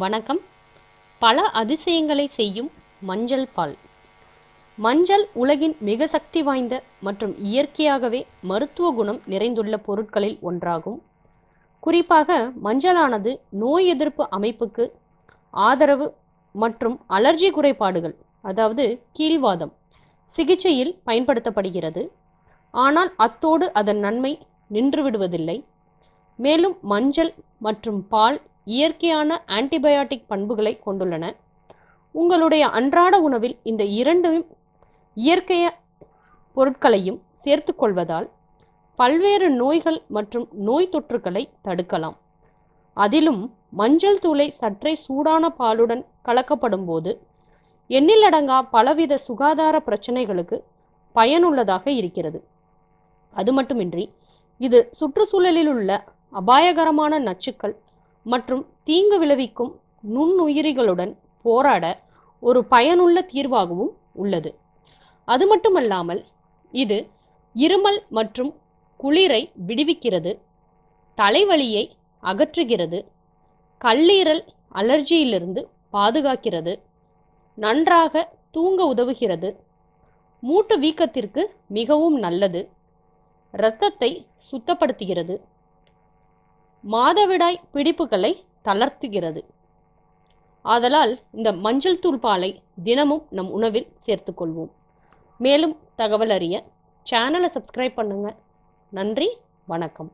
வணக்கம். பல அதிசயங்களை செய்யும் மஞ்சள் பால். மஞ்சள் உலகின் மிக சக்தி வாய்ந்த மற்றும் இயற்கையாகவே மருத்துவ குணம் நிறைந்துள்ள பொருட்களில் ஒன்றாகும். குறிப்பாக மஞ்சளானது நோய் எதிர்ப்பு அமைப்புக்கு ஆதரவு மற்றும் அலர்ஜி குறைபாடுகள் அதாவது கீழ்வாதம் சிகிச்சையில் பயன்படுத்தப்படுகிறது. ஆனால் அத்தோடு அதன் நன்மை நின்றுவிடுவதில்லை மேலும் மஞ்சள் மற்றும் பால் இயற்கையான ஆன்டிபயாட்டிக் பண்புகளை கொண்டுள்ளன. உங்களுடைய அன்றாட உணவில் இந்த இரண்டும் இயற்கைய பொருட்களையும் சேர்த்துக்கொள்வதால் பல்வேறு நோய்கள் மற்றும் நோய் தொற்றுகளை தடுக்கலாம். அதிலும் மஞ்சள் தூளை சற்றே சூடான பாலுடன் கலக்கப்படும் போது எண்ணிலடங்கா பலவித சுகாதார பிரச்சனைகளுக்கு பயனுள்ளதாக இருக்கிறது. அது மட்டுமின்றி இது சுற்றுச்சூழலில் உள்ள அபாயகரமான நச்சுக்கள் மற்றும் தீங்கு விளைவிக்கும் நுண்ணுயிரிகளுடன் போராட ஒரு பயனுள்ள தீர்வாகவும் உள்ளது. அது மட்டுமல்லாமல் இது இருமல் மற்றும் குளிரை விடுவிக்கிறது தலைவலியை அகற்றுகிறது கல்லீரல் அலர்ஜியிலிருந்து பாதுகாக்கிறது நன்றாக தூங்க உதவுகிறது மூட்டு வீக்கத்திற்கு மிகவும் நல்லது இரத்தத்தை சுத்தப்படுத்துகிறது. மாதவிடாய் பிடிப்புகளை தளர்த்துகிறது. ஆதலால் இந்த மஞ்சள் தூள் பாலை தினமும் நம் உணவில் சேர்த்துக்கொள்வோம் மேலும் தகவல் அறிய சேனலை சப்ஸ்கிரைப் பண்ணுங்கள் நன்றி வணக்கம்.